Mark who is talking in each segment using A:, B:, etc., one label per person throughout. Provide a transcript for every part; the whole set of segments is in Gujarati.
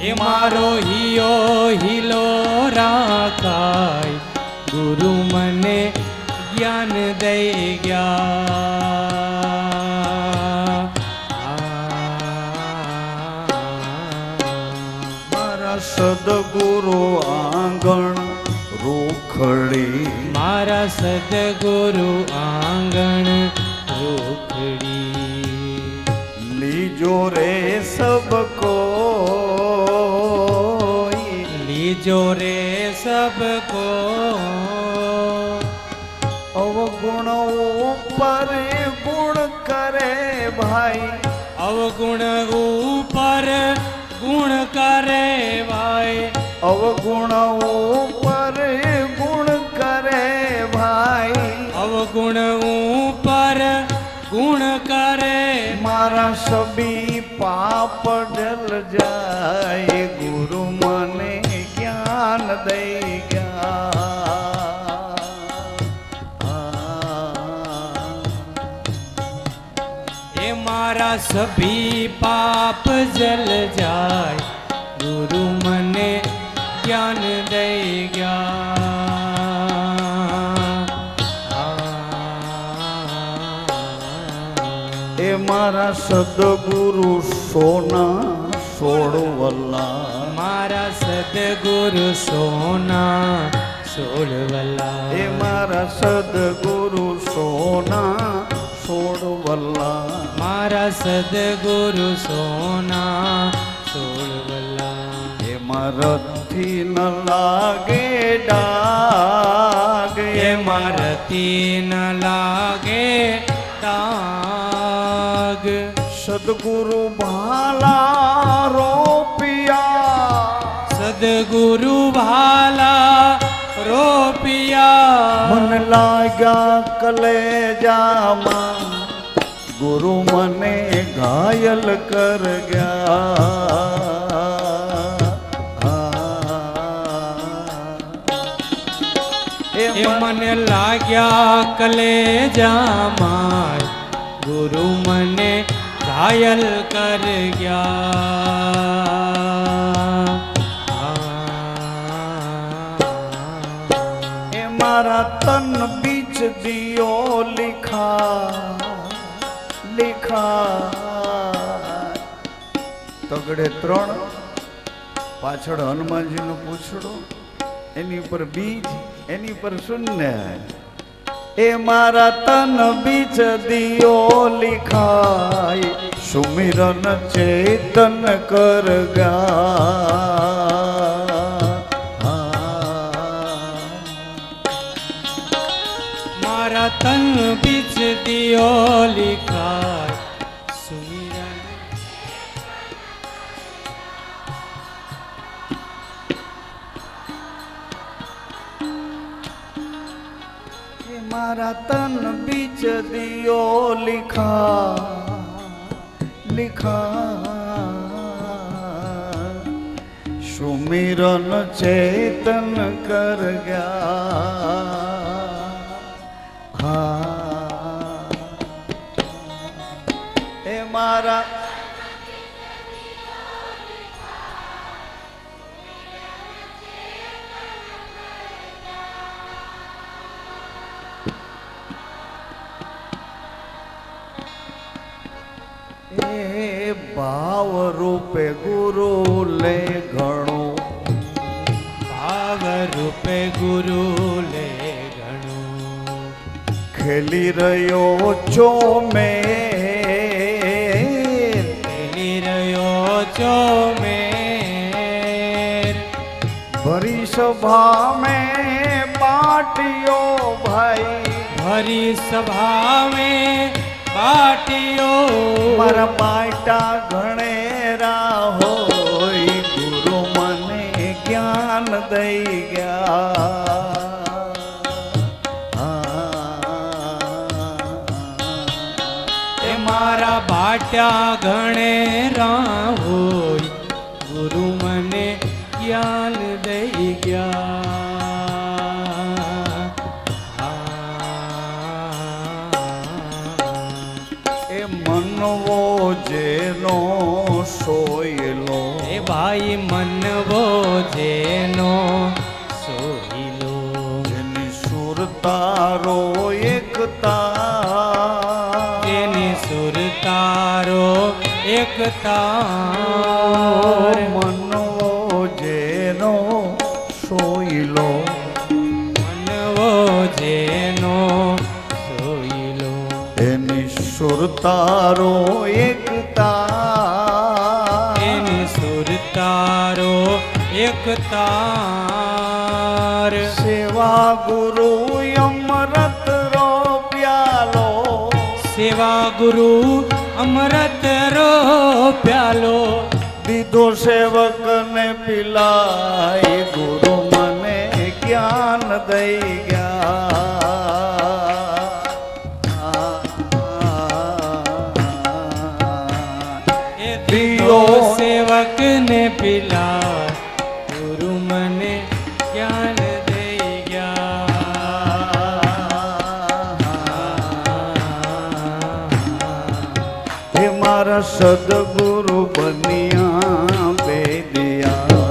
A: એ મારો હિયો હિલો રાખાય. ગુરુ મને જ્ઞાન દઈ ગયા.
B: મારા સદગુરુ આંગણ રોખડી.
A: મારા સદગુરુ આંગણ રોખડી.
B: લીજો રે સબકો
A: લીજો રે સબકો
B: અવગુણ ઉપર ગુણ કરે ભાઈ
A: અવગુણ ઉપર ગુણ કરે ભાઈ
B: અવગુણ ઉપર ગુણ કરે ભાઈ
A: અવગુણ ઉપર ગુણ કરે
B: મારા સબી પાપ ડલ જાય ગુરુ મને જ્ઞાન દઈ ગયા.
A: એ મારા સભી પાપ જલ જાય ગુરુ મને જ્ઞાન દઈ ગયા.
B: એ મારા સદગુરુ સોના સોળવલ્લા
A: મારા સદગુરુ સોના સોળવલા
B: એ મારા સદગુરુ સોના સોળવલ્લા
A: મારા સદગુરુ સોના સોળવલા
B: એ મારથી ન લાગે ડાગ।
A: એ મારથી ન લાગે તાગ
B: સદગુરુ ભાલા રોપિયા
A: સદગુરુ ભાલા રોપિયા
B: મન લાગ્યા કલેજામાં ગુરુ મને ઘાયલ કર ગયા
A: એ મને લાગ્યા કલેજામાં ગુરુ મને ઘાયલ કર ગયા
B: એ મારા તન બીચ દિયો લીખા લીખા તગડે ત્રણ પાછળ હનુમાનજીનું પૂછડું, એની ઉપર બીજ, એની ઉપર શૂન્ય એ મારા તન બીજ દિયો લિખાય સુમિરન ચેતન કર
A: મારા તન બીજ દિયો લીખાય
B: ચેતન કર ગયા હા એ મારા ભાવ રૂપે ગુરુ લે
A: ભાવ રૂપે ગુરુ લે ગણો.
B: ખેલી રહ્યો છો મે.
A: ખેલી રહ્યો છો મે.
B: ભરી સભા મે પાટિયો ભાઈ.
A: ભરી સભા में પાટિયો.
B: મારા પાટા ઘણેરા દઈ ગયા.
A: એ મારા ભાટ્યા ગણે હોય
B: તારો એકતા.
A: એની સુર તારો એકતા.
B: મનો જેનો સોઈલો
A: મનવો જેનો સોઈલો
B: એની સુર તારો એકતા.
A: તેની સુર તારો એકતા.
B: સેવા ગુરુ
A: ગુરુ અમૃત રો પ્યાલો
B: દીધો સેવક ને પીલાય ગુરુ મને જ્ઞાન દઈ ગયા.
A: એ દીધો સેવક ને પિલા
B: મારા સદગુરુ બનિયા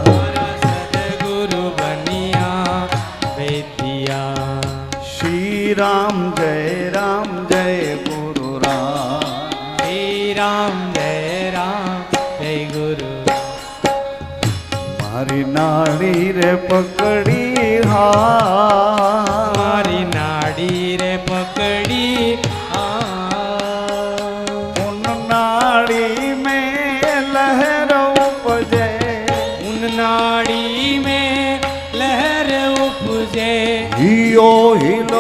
A: મારા સદગુરુ બનિયા વૈદ્યા.
B: શ્રી રામ જય રામ જય ગુરુ રામ.
A: શ્રી રામ જય રામ જય ગુરુ.
B: મારી નાળી રે પકડી હા
A: প্রিয়
B: হীন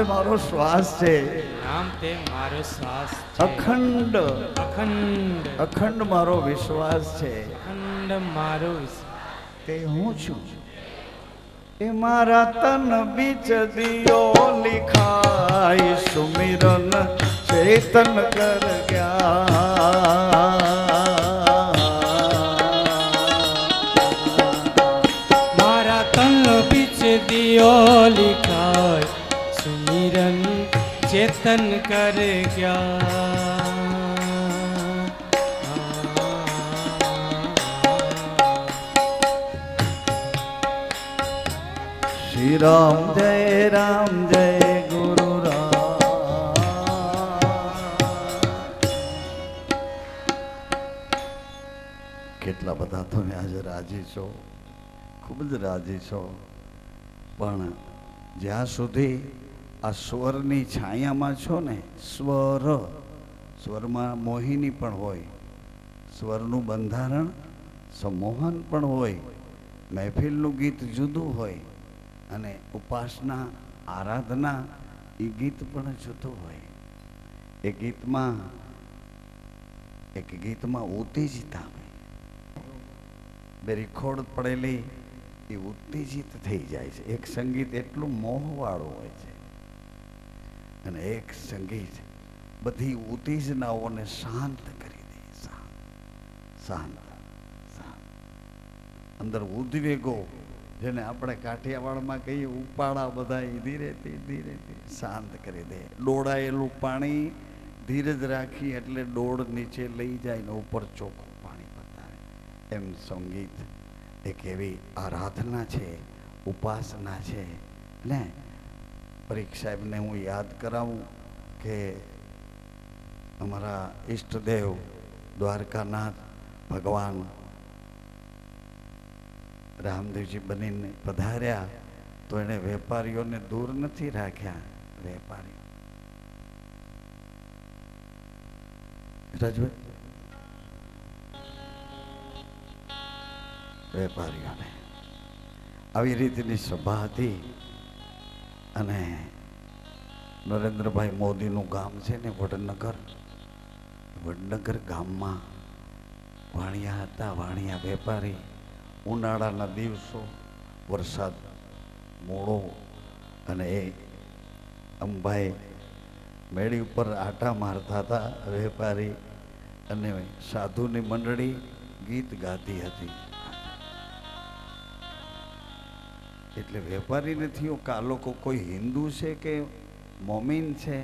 B: તે મારો શ્વાસ છે.
A: નામ તે મારો શ્વાસ છે.
B: અખંડ.
A: અખંડ.
B: અખંડ મારો વિશ્વાસ છે.
A: અખંડ મારો વિશ્વાસ.
B: તે હું છું. એ મારા તન બીચ દિયો લિખાય સુમિરન ચેતન કર ગયા.
A: મારા તન બીચ દિયો લિખાય ચેતન कर ગયા
B: શ્રી राम जय જય ગુરુ રામ કેટલા બધા તમે આજે રાજી છો? ખૂબ જ રાજી છો. પણ જ્યાં સુધી આ સ્વરની છાયામાં છો ને, સ્વર. સ્વરમાં મોહિની પણ હોય, સ્વરનું બંધારણ સંમોહન પણ હોય, મહેફિલનું ગીત જુદું હોય, અને ઉપાસના, આરાધના એ ગીત પણ જુદું હોય. એ ગીતમાં, એક ગીતમાં ઉત્તેજિતા બે રિખોડ પડેલી એ ઉત્તેજિત થઈ જાય છે. એક સંગીત એટલું મોહવાળું હોય છે. અને એક સંગીત બધી ઉત્તેજનાઓને શાંત કરી દે. શાંત શાંત શાંત. અંદર ઉદ્વેગો, જેને આપણે કાઠિયાવાડમાં કહીએ, ઉપાડા બધા ધીરે ધીરે શાંત કરી દે. ડોળાયેલું પાણી ધીરજ રાખી એટલે ડોળ નીચે લઈ જાય ને ઉપર ચોખ્ખું પાણી બતાવે એમ સંગીત એક એવી આરાધના છે, ઉપાસના છે. ને પરીખ સાહેબને હું યાદ કરાવું કે અમારા ઈષ્ટદેવ દ્વારકાનાથ ભગવાન રામદેવજી બનીને પધાર્યા તો એણે વેપારીઓને દૂર નથી રાખ્યા વેપારી રાજભાઈ? વેપારીઓને. આવી રીતની સભા હતી. અને નરેન્દ્રભાઈ મોદીનું ગામ છે ને વડનગર. વડનગર ગામમાં વાણિયા હતા, વાણિયા વેપારી. ઉનાળાના દિવસો, વરસાદ મોડો અને એ અંબાઈ મેળી ઉપર આટા મારતા હતા, વેપારી અને સાધુની મંડળી ગીત ગાતી હતી. એટલે વેપારી નથી આ લોકો કોઈ હિન્દુ છે કે મોમીન છે?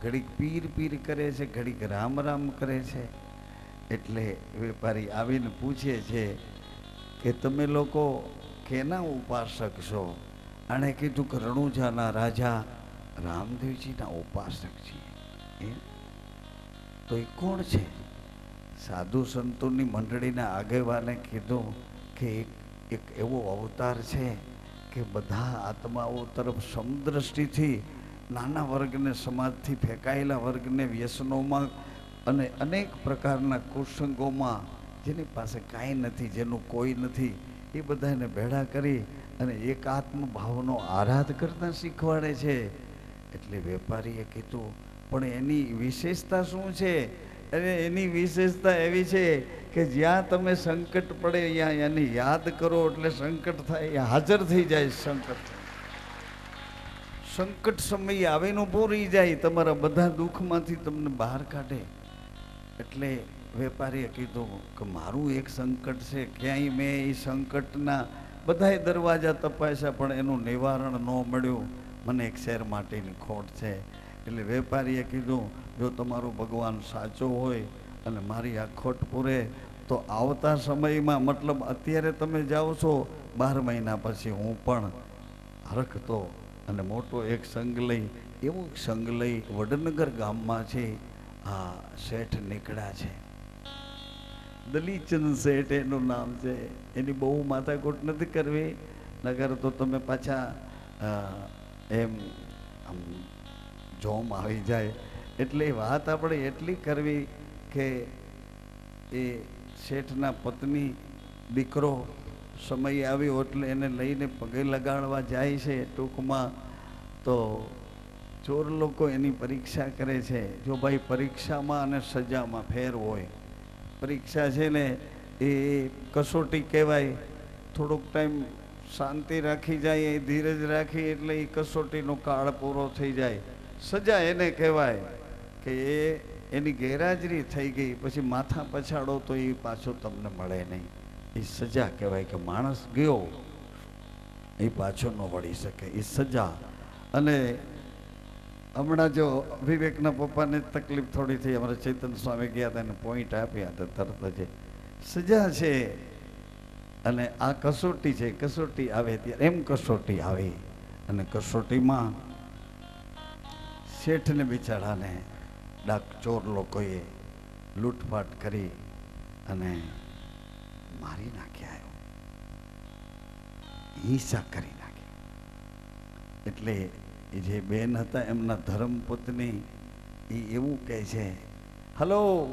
B: ઘડીક પીર પીર કરે છે, ઘડીક રામ રામ કરે છે. એટલે વેપારી આવીને પૂછે છે કે તમે લોકો કેના ઉપાસક છો? આણે કીધું કે રણુજાના રાજા રામદેવજીના ઉપાસક છીએ. તો એ કોણ છે? સાધુ સંતોની મંડળીના આગેવાને કીધું કે એક એક એવો અવતાર છે. કે બધા આત્માઓ તરફ સમદ્રષ્ટિથી નાના વર્ગને સમાજથી ફેંકાયેલા વર્ગને વ્યસનોમાં અને અનેક પ્રકારના કુસંગોમાં જેની પાસે કાંઈ નથી, જેનું કોઈ નથી, એ બધાને ભેળા કરી અને એકાત્મ ભાવનો આરાધ કરતા શીખવાડે છે. એટલે વેપારીએ કીધું, પણ એની વિશેષતા શું છે? અને એની વિશેષતા એવી છે કે જ્યાં તમે સંકટ પડે ત્યાં એને યાદ કરો એટલે સંકટ થાય, એ હાજર થઈ જાય સંકટ. સંકટ સમયે આવીને ઊભો રહી જાય, તમારા બધા દુઃખમાંથી તમને બહાર કાઢે. એટલે વેપારીએ કીધું કે મારું એક સંકટ છે, ક્યાંય મેં એ સંકટના બધાય દરવાજા તપાસ્યા, પણ એનું નિવારણ ન મળ્યું. મને એક શેર માટેની ખોટ છે. એટલે વેપારીએ કીધું, જો તમારો ભગવાન સાચો હોય અને મારી આ ખોટ પૂરે તો આવતા સમયમાં મતલબ અત્યારે તમે જાઓ છો, બાર મહિના પછી હું પણ હરખતો અને મોટો એક સંઘ લઈ, એવું સંઘ લઈ વડનગર ગામમાં છે, આ શેઠ નીકળ્યા છે. દલીચંદ શેઠ એનું નામ છે, એની બહુ માથાકૂટ નથી કરવી નગર તો તમે પાછા એમ જોમ આવી જાય. એટલે વાત આપણે એટલી કરવી કે એ શેઠના પત્ની દીકરો સમય આવ્યો એટલે એને લઈને પગે લગાડવા જાય છે ટૂંકમાં, તો ચોર લોકો એની પરીક્ષા કરે છે. જો ભાઈ પરીક્ષામાં અને સજામાં ફેર હોય, પરીક્ષા છે ને એ કસોટી કહેવાય. થોડોક ટાઈમ શાંતિ રાખી જાય, એ ધીરજ રાખી એટલે એ કસોટીનો કાળ પૂરો થઈ જાય. સજા એને કહેવાય કે એ એની ગેરહાજરી થઈ ગઈ, પછી માથા પછાડો તો એ પાછો તમને મળે નહીં. એ સજા કહેવાય કે માણસ ગયો, એ પાછો ન વળી શકે, એ સજા. અને હમણાં જો વિવેકના પપ્પાને તકલીફ થોડી થઈ, અમારા ચેતન સ્વામી ગયા હતા એને પોઈન્ટ આપ્યા હતા તરત જ. સજા છે, અને આ કસોટી છે, કસોટી આવે ત્યારે એમ કસોટી આવે. અને કસોટીમાં શેઠને બિચારાને ડાક ચોર લોકોએ લૂંટફાટ કરી અને મારી નાખ્યા હિંસા કરી નાખી. એટલે એ જે બેન હતા એમના ધર્મપત્ની, એ એવું કહે છે, હલો,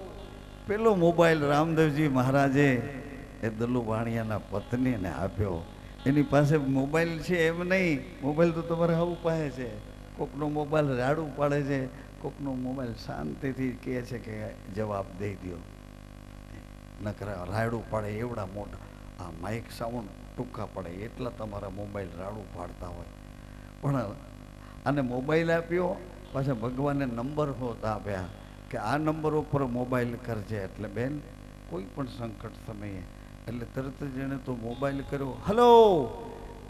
B: પેલો મોબાઈલ રામદેવજી મહારાજે એ દલ્લુ વાણિયાના પત્નીને આપ્યો. એની પાસે મોબાઈલ છે એમ નહીં. મોબાઈલ તો તમારે આવું પાસે છે. કોકનો મોબાઈલ રાડું પાડે છે. કોકનો મોબાઈલ શાંતિથી કહે છે કે જવાબ દઈ દો નકર રાયડું પાડે એવડા મોટા આ માઇક સાઉન્ડ ટૂંકા પડે એટલા તમારા મોબાઈલ રાડું પાડતા હોય. પણ અને મોબાઈલ આપ્યો, પાછા ભગવાને નંબર હોત આપ્યા કે આ નંબર ઉપર મોબાઈલ કરજે. એટલે બેન, કોઈ પણ સંકટ સમયે. એટલે તરત જ એણે તો મોબાઈલ કર્યો. હલો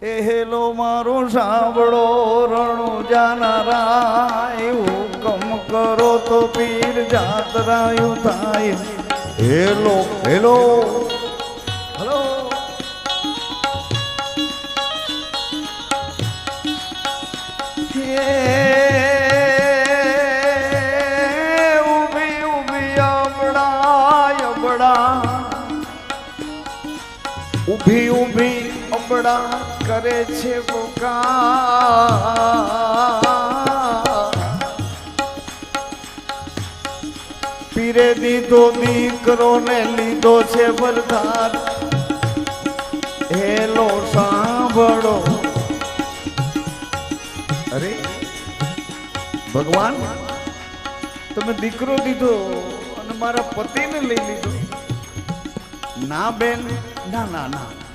B: એ હેલો, મારો સાંભળો, રણુ જાનારાય, હુકમ કરો તો પીર જાતરાયું થાય. Hello hello. હલો. ઊભી ઊભી અબડા. ઊભી ઊભી અબડા કરે છે બોકા પીરે દીધો દીકરો ને લીધો છે વરદાન. હેલો, સાંભળો. અરે, ભગવાન, તમે દીકરો દીધો અને મારા પતિને લઈ લીધો. ના બેન, ના ના ના.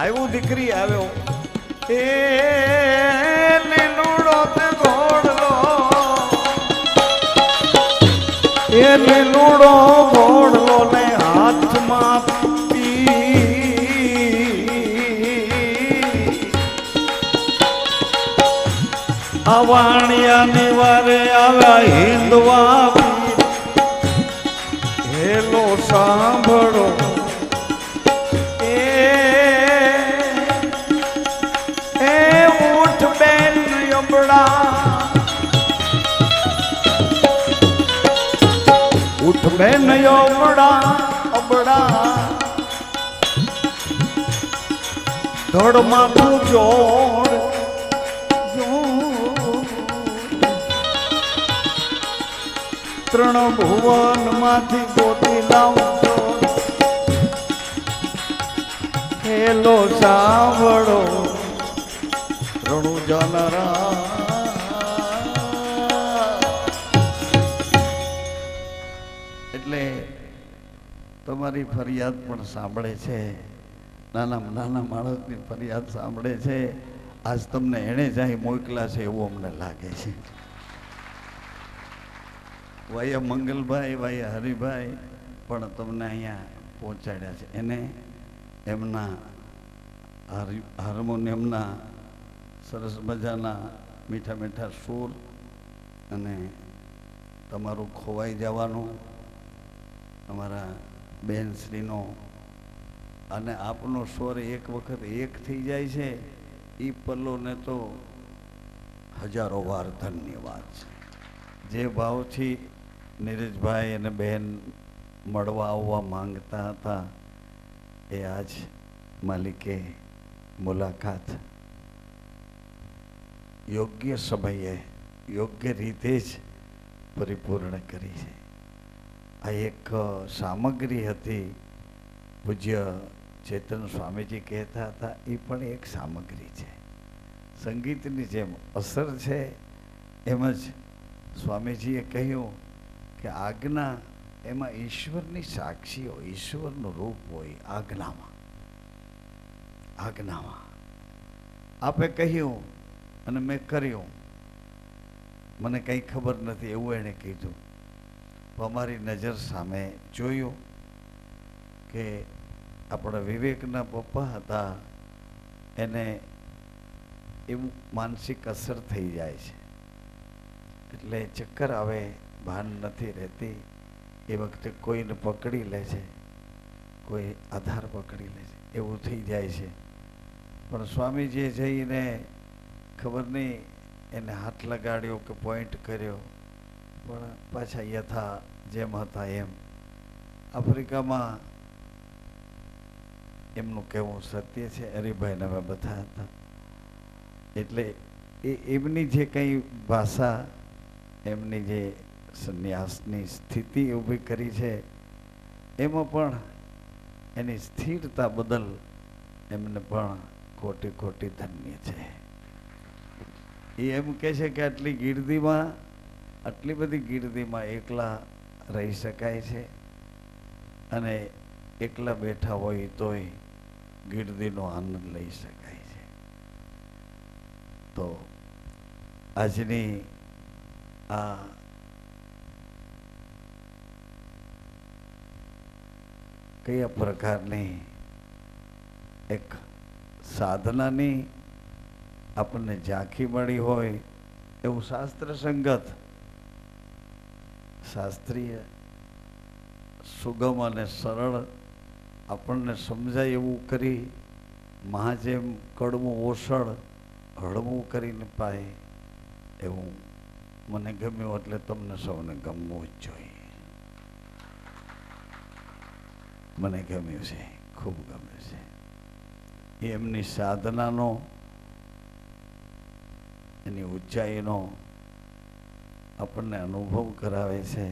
B: આવ્યો દીકરી આવ્યો. એ લીલુડો તે ઘોડલો. એ લીલુડો ઘોડલો ને હાથમાં અવાણિયા નિવારે આવ્યા હિન્દવા હેલો, સાંભળો. બેન યમડા અબડા. ધડ તું જોડ ત્રણ ભુવનમાંથી ગોતી લાવજો હેલો સાંભળો રણુ જનરા તમારી ફરિયાદ પણ સાંભળે છે. નાના નાના માણસની ફરિયાદ સાંભળે છે. આજ તમને એણે જાય મોકલા છે એવું અમને લાગે છે. વાયા મંગલભાઈ, વાયા હરિભાઈ પણ તમને અહીંયા પહોંચાડ્યા છે. એને એમના હાર- હાર્મોનિયમના સરસ મજાના મીઠા મીઠા સૂર અને તમારું ખોવાઈ જવાનું અમારા બેનશ્રીનો. અને આપનો સ્વર એક વખત એક થઈ જાય છે એ પલ્લોને તો હજારો વાર ધન્યવાદ છે. જે ભાવથી નીરજભાઈ અને બહેન મળવા આવવા માંગતા હતા, એ આજ માલિકે મુલાકાત યોગ્ય સમયે, યોગ્ય રીતે જ પરિપૂર્ણ કરી છે. આ એક સામગ્રી હતી. પૂજ્ય ચેતન સ્વામીજી કહેતા હતા એ પણ એક સામગ્રી છે. સંગીતની જેમ અસર છે, એમ જ સ્વામીજીએ કહ્યું કે આજ્ઞા એમાં ઈશ્વરની સાક્ષી હોય ઈશ્વરનું રૂપ હોય આજ્ઞામાં. આજ્ઞામાં. આપે કહ્યું અને મેં કર્યું. મને કંઈ ખબર નથી, એવું એણે કીધું. અમારી નજર સામે જોયું કે આપણા વિવેકના પપ્પા હતા, એને એવું માનસિક અસર થઈ જાય છે. એટલે ચક્કર આવે, ભાન નથી રહેતી. એ વખતે કોઈને પકડી લે છે, કોઈ આધાર પકડી લે છે, એવું થઈ જાય છે. પણ સ્વામીજીએ જઈને ખબર નહીં, એને હાથ લગાડ્યો કે પોઈન્ટ કર્યો. પણ પાછા યથા જેમ હતા એમ. આફ્રિકામાં એમનું કહેવું સત્ય છે હરિભાઈને અમે બધા હતા. એટલે એ, એમની જે કંઈ ભાષા, એમની જે સંન્યાસની સ્થિતિ ઊભી કરી છે, એમાં પણ એની સ્થિરતા બદલ એમને પણ ખોટી ખોટી ધન્ય છે. એ એમ કહે છે કે આટલી ગીર્દીમાં આટલી બધી ગીર્દીમાં એકલા રહી શકાય છે અને એકલા બેઠા હોય તોય ગીર્દીનો આનંદ લઈ શકાય છે. તો આજની આ કયા પ્રકારની એક સાધનાની આપણને ઝાંખી મળી હોય એવું શાસ્ત્ર સંગત શાસ્ત્રીય સુગમ અને સરળ આપણને સમજાય એવું કરી મહાજેમ કડવું ઓસળ હળવું કરીને પાય એવું મને ગમ્યું એટલે તમને સૌને ગમવું જ જોઈએ. મને ગમ્યું છે, ખૂબ ગમ્યું છે. એમની સાધનાનો, એની ઊંચાઈનો આપણને અનુભવ કરાવે છે.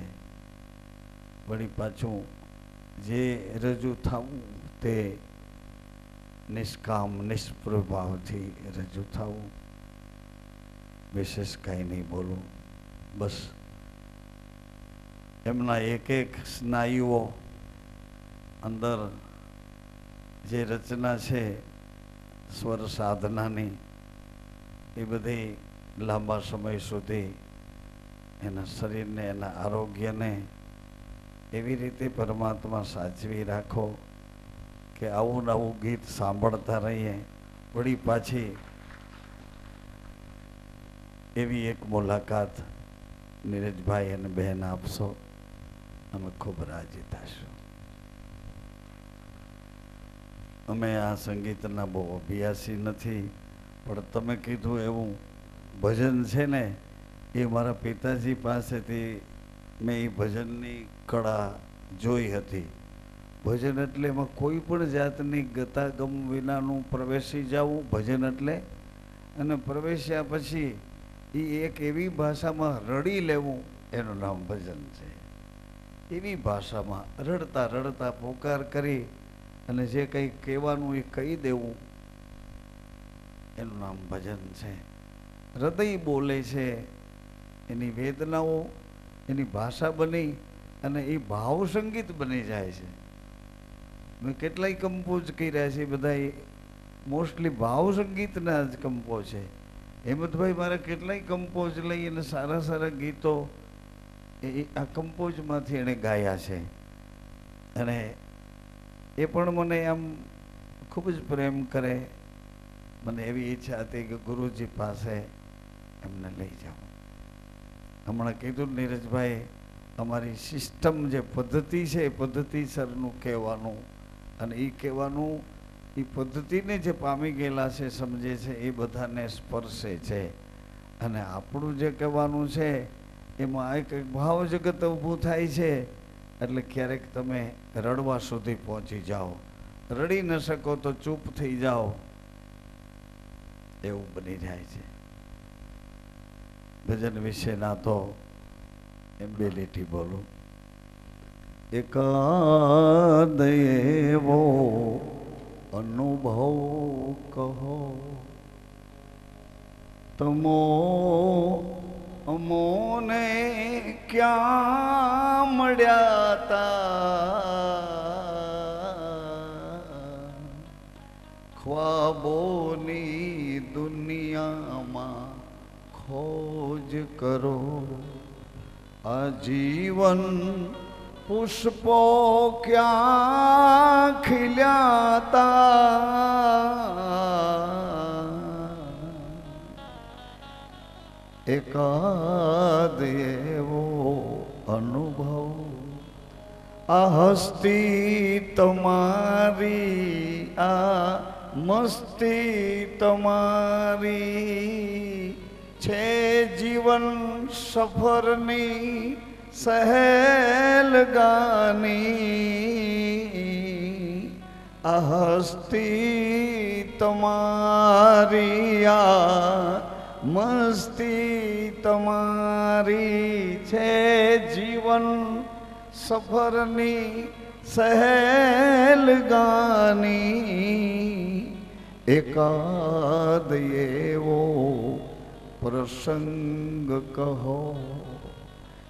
B: વળી પાછું જે રજૂ થવું તે નિષ્કામ, નિષ્પ્રભાવથી રજૂ થવું. વિશેષ કાંઈ નહીં બોલું. બસ. એમના એક એક સ્નાયુઓ અંદર જે રચના છે, સ્વર સાધનાની, એ બધી લાંબા સમય સુધી એના શરીરને, એના આરોગ્યને એવી રીતે પરમાત્મા સાચવી રાખો કે આવું નવું ગીત સાંભળતા રહીએ. વળી પાછી એવી એક મુલાકાત નીરજભાઈ અને બહેન આપશો અમે ખૂબ રાજી થશું અમે આ સંગીતના બહુ અભ્યાસી નથી, પણ તમે કીધું એવું ભજન છે ને એ મારા પિતાજી પાસેથી મેં એ ભજનની કળા જોઈ હતી. ભજન એટલે એમાં કોઈ પણ જાતની ગતાગમ વિનાનું પ્રવેશી જવું, ભજન એટલે. અને પ્રવેશ્યા પછી એ એક એવી ભાષામાં રડી લેવું, એનું નામ ભજન છે. એવી ભાષામાં રડતા રડતા પોકાર કરી અને જે કંઈ કહેવાનું એ કહી દેવું, એનું નામ ભજન છે. હૃદય બોલે છે એની વેદનાઓ, એની ભાષા બની અને એ ભાવ સંગીત બની જાય છે. મેં કેટલાય કંપોઝ કર્યા છે બધા મોસ્ટલી ભાવ સંગીતના જ કંપો છે. હેમંતભાઈ, મારા કેટલાય કંપોઝ લઈ અને સારા સારા ગીતો એ આ કંપોઝમાંથી એણે ગાયા છે. અને એ પણ મને આમ ખૂબ જ પ્રેમ કરે. મને એવી ઈચ્છા હતી કે ગુરુજી પાસે એમને લઈ જાઉં. હમણાં કીધું નીરજભાઈ અમારી સિસ્ટમ જે પદ્ધતિ છે એ પદ્ધતિસરનું કહેવાનું. અને એ કહેવાનું એ પદ્ધતિને જે પામી ગયેલા છે, સમજે છે, એ બધાને સ્પર્શે છે. અને આપણું જે કહેવાનું છે, એમાં એક ભાવ જગત ઊભું થાય છે. એટલે ક્યારેક તમે રડવા સુધી પહોંચી જાઓ. રડી ન શકો તો ચૂપ થઈ જાઓ. એવું બની જાય છે. ભજન વિશેના તો એમ્બેલિટી બોલું. એકાદ એવો અનુભવ કહો. તમો અમોને ક્યાં મળ્યા તા? ખ્વાબોની દુનિયામાં ખોજ કરો આ જીવન પુષ્પો ક્યાં ખીલ્યાતા? એકાદ એવો અનુભવ, આ હસ્તી તમારી, આ મસ્તી તમારી. છે જીવન સફરની સહેલ ગાની અહસ્તી તમારી, આ મસ્તી તમારી છે જીવન સફરની સહેલ ગાની એકાદ એવો પ્રસંગ કહો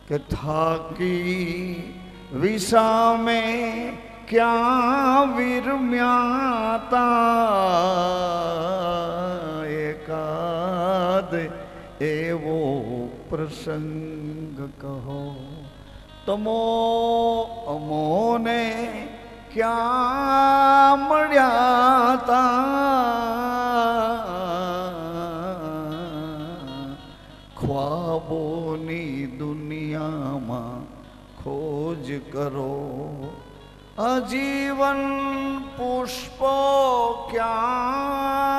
B: કે થાકી વિસામે ક્યાં વિરમ્યાતા? એકાદ એવો પ્રસંગ કહો. તમો અમોને ક્યાં મળ્યા કરો. અજીવન પુષ્પો ક્યાં